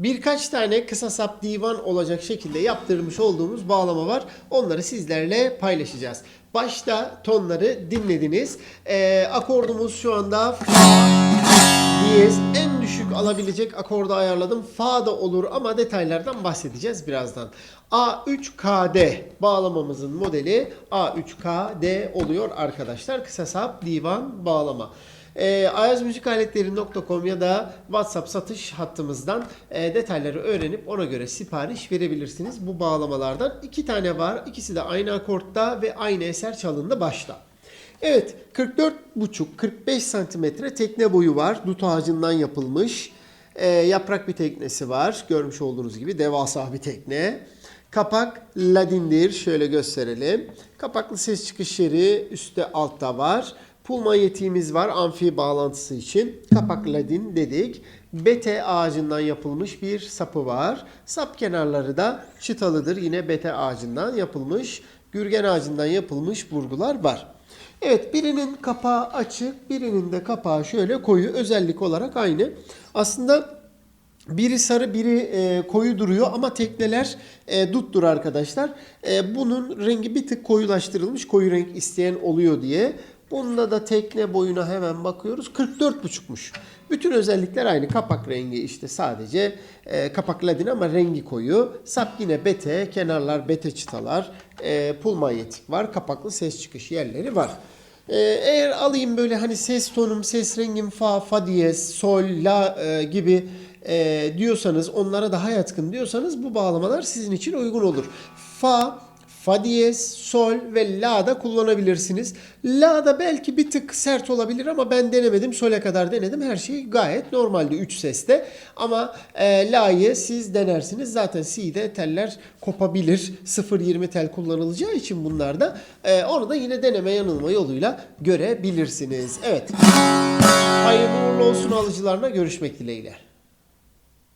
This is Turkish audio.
Birkaç tane kısa sap divan olacak şekilde yaptırmış olduğumuz bağlama var. Onları sizlerle paylaşacağız. Başta tonları dinlediniz. Ee, akordumuz şu anda diyez. En düşük alabilecek akorda ayarladım. Fa da olur ama detaylardan bahsedeceğiz birazdan. A3KD bağlamamızın modeli A3KD oluyor arkadaşlar. Kısa sap divan bağlama. E, ayazmüzikaletleri.com ya da WhatsApp satış hattımızdan e, detayları öğrenip ona göre sipariş verebilirsiniz bu bağlamalardan. iki tane var. İkisi de aynı akortta ve aynı eser çalındı başta. Evet 44,5-45 santimetre tekne boyu var. Dut ağacından yapılmış. E, yaprak bir teknesi var. Görmüş olduğunuz gibi devasa bir tekne. Kapak ladindir. Şöyle gösterelim. Kapaklı ses çıkış yeri üstte altta var. Pulma yetiğimiz var amfi bağlantısı için. Kapak ladin dedik. Bete ağacından yapılmış bir sapı var. Sap kenarları da çıtalıdır. Yine bete ağacından yapılmış. Gürgen ağacından yapılmış burgular var. Evet birinin kapağı açık, birinin de kapağı şöyle koyu. Özellik olarak aynı. Aslında biri sarı biri e, koyu duruyor ama tekneler e, duttur arkadaşlar. E, bunun rengi bir tık koyulaştırılmış. Koyu renk isteyen oluyor diye. Bunda da tekne boyuna hemen bakıyoruz. 44,5'muş. Bütün özellikler aynı. Kapak rengi işte sadece e, kapak ladin ama rengi koyu. Sap yine bete, kenarlar bete çıtalar. E, pul manyetik var. Kapaklı ses çıkış yerleri var. Ee, eğer alayım böyle hani ses tonum, ses rengim fa, fa diyez, sol, la e, gibi e, diyorsanız, onlara daha yatkın diyorsanız bu bağlamalar sizin için uygun olur. Fa, fa diyez, sol ve la da kullanabilirsiniz. La da belki bir tık sert olabilir ama ben denemedim. Sole kadar denedim. Her şey gayet normaldi 3 seste. Ama e, la'yı siz denersiniz. Zaten C'de teller kopabilir. 0.20 tel kullanılacağı için bunlarda. E, onu da yine deneme yanılma yoluyla görebilirsiniz. Evet. Hayırlı uğurlu olsun alıcılarına görüşmek dileğiyle.